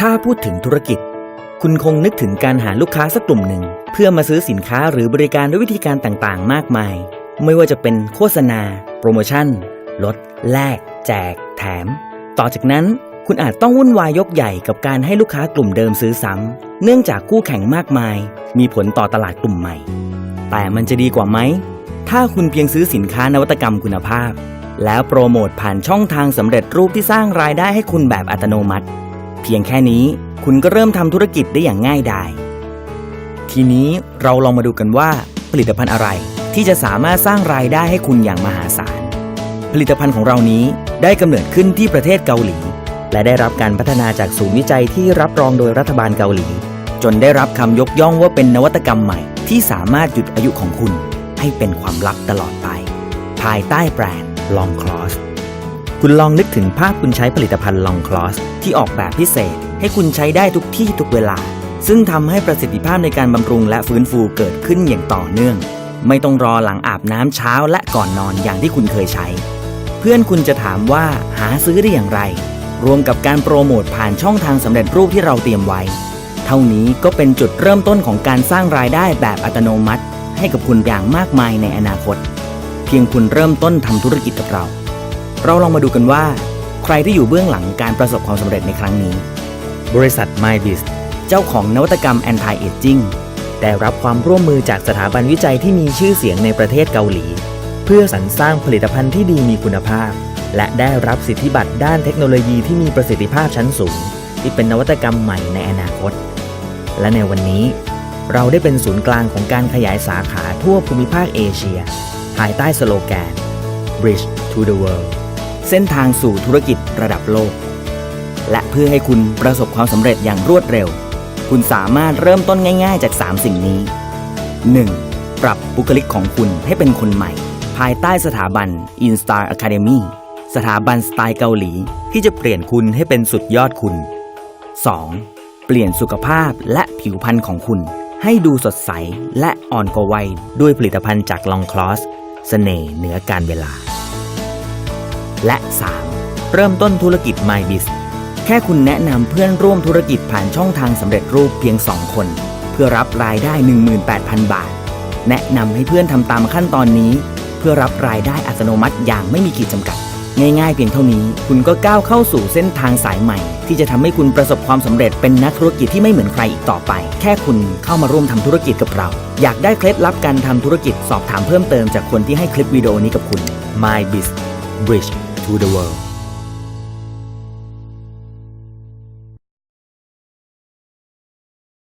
ถ้าพูดถึงธุรกิจ คุณคงนึกถึงการหาลูกค้าสักกลุ่มหนึ่ง เพื่อมาซื้อสินค้าหรือบริการด้วยวิธีการต่างๆ มากมาย ไม่ว่าจะเป็นโฆษณา โปรโมชั่น ลด แลก แจก แถม ต่อจากนั้นคุณอาจต้องวุ่นวายยกใหญ่กับการให้ลูกค้ากลุ่มเดิมซื้อซ้ำเนื่องจากคู่แข่งมากมาย มีผลต่อตลาดกลุ่มใหม่ แต่มันจะดีกว่าไหม ถ้าคุณเพียงซื้อสินค้านวัตกรรมคุณภาพ แล้วโปรโมทผ่านช่องทางสำเร็จรูปที่สร้างรายได้ให้คุณแบบอัตโนมัติ พียงแค่นี้คุณก็เริ่มทำธุรกิจได้อย่างง่ายดาย ทีนี้เราลองมาดูกันว่า ผลิตภัณฑ์อะไรที่จะสามารถสร้างรายได้ให้คุณอย่างมหาศาล ผลิตภัณฑ์ของเรานี้ได้กำเนิดขึ้นที่ประเทศเกาหลี และได้รับการพัฒนาจากศูนย์วิจัยที่รับรองโดยรัฐบาลเกาหลี จนได้รับคำยกย่องว่าเป็นนวัตกรรมใหม่ ที่สามารถหยุดอายุของคุณ ให้เป็นความลับตลอดไป ภายใต้แบรนด์ Long Cross คุณลองนึกถึงภาพคุณใช้ผลิตภัณฑ์ Long Cross ที่ออกแบบพิเศษ ให้คุณใช้ได้ทุกที่ทุกเวลา ซึ่งทำให้ประสิทธิภาพในการบำรุงและฟื้นฟูเกิดขึ้นอย่างต่อเนื่อง ไม่ต้องรอหลังอาบน้ำเช้าและก่อนนอนอย่างที่คุณเคยใช้ เพื่อนคุณจะถามว่าหาซื้อได้อย่างไร รวมกับการโปรโมทผ่านช่องทางสำเร็จรูปที่เราเตรียมไว้ เท่านี้ก็เป็นจุดเริ่มต้นของการสร้างรายได้แบบอัตโนมัติ ให้กับคุณอย่างมากมายในอนาคต เพียงคุณเริ่มต้นทำธุรกิจกับเรา เราลองมาดูกันว่า ใครที่อยู่เบื้องหลังการประสบความสำเร็จในครั้งนี้ บริษัท MyBiz เจ้าของนวัตกรรม Anti Aging ได้รับความร่วมมือจากสถาบันวิจัยที่มีชื่อเสียงในประเทศเกาหลี เพื่อสรรสร้างผลิตภัณฑ์ที่ดีมีคุณภาพ และได้รับสิทธิบัตรด้านเทคโนโลยีที่มีประสิทธิภาพชั้นสูง ที่เป็นนวัตกรรมใหม่ในอนาคต และในวันนี้ เราได้เป็นศูนย์กลางของการขยายสาขาทั่วภูมิภาคเอเชีย ภายใต้สโลแกน Bridge to the World เส้นทางสู่ธุรกิจระดับโลก และเพื่อให้คุณประสบความสำเร็จอย่างรวดเร็ว คุณสามารถเริ่มต้นง่ายๆ จาก 3 สิ่งนี้ 1. ปรับบุคลิกของคุณให้เป็นคนใหม่ ภายใต้สถาบัน Instar Academy สถาบันสไตล์เกาหลีที่จะเปลี่ยนคุณให้เป็นสุดยอดคุณ 2. เปลี่ยนสุขภาพและผิวพรรณของคุณ ให้ดูสดใสและอ่อนกว่าวัยด้วยผลิตภัณฑ์จากลองคลอสเสน่ห์เหนือการเวลา และ 3. เริ่มต้นธุรกิจ MyBiz แค่คุณแนะนำเพื่อนร่วมธุรกิจผ่านช่องทางสำเร็จรูปเพียง 2 คน เพื่อรับรายได้ 18,000 บาท แนะนำให้เพื่อนทำตามขั้นตอนนี้ เพื่อรับรายได้อัตโนมัติอย่างไม่มีขีดจำกัด ง่ายๆเพียงเท่านี้ คุณก็ก้าวเข้าสู่เส้นทางสายใหม่ ที่จะทำให้คุณประสบความสำเร็จเป็นนักธุรกิจที่ไม่เหมือนใครอีกต่อไป แค่คุณเข้ามาร่วมทำธุรกิจกับเรา อยากได้เคล็ดลับการทำธุรกิจสอบถามเพิ่มเติมจากคนที่ให้คลิปวิดีโอนี้กับคุณ My Biz Bridge to the World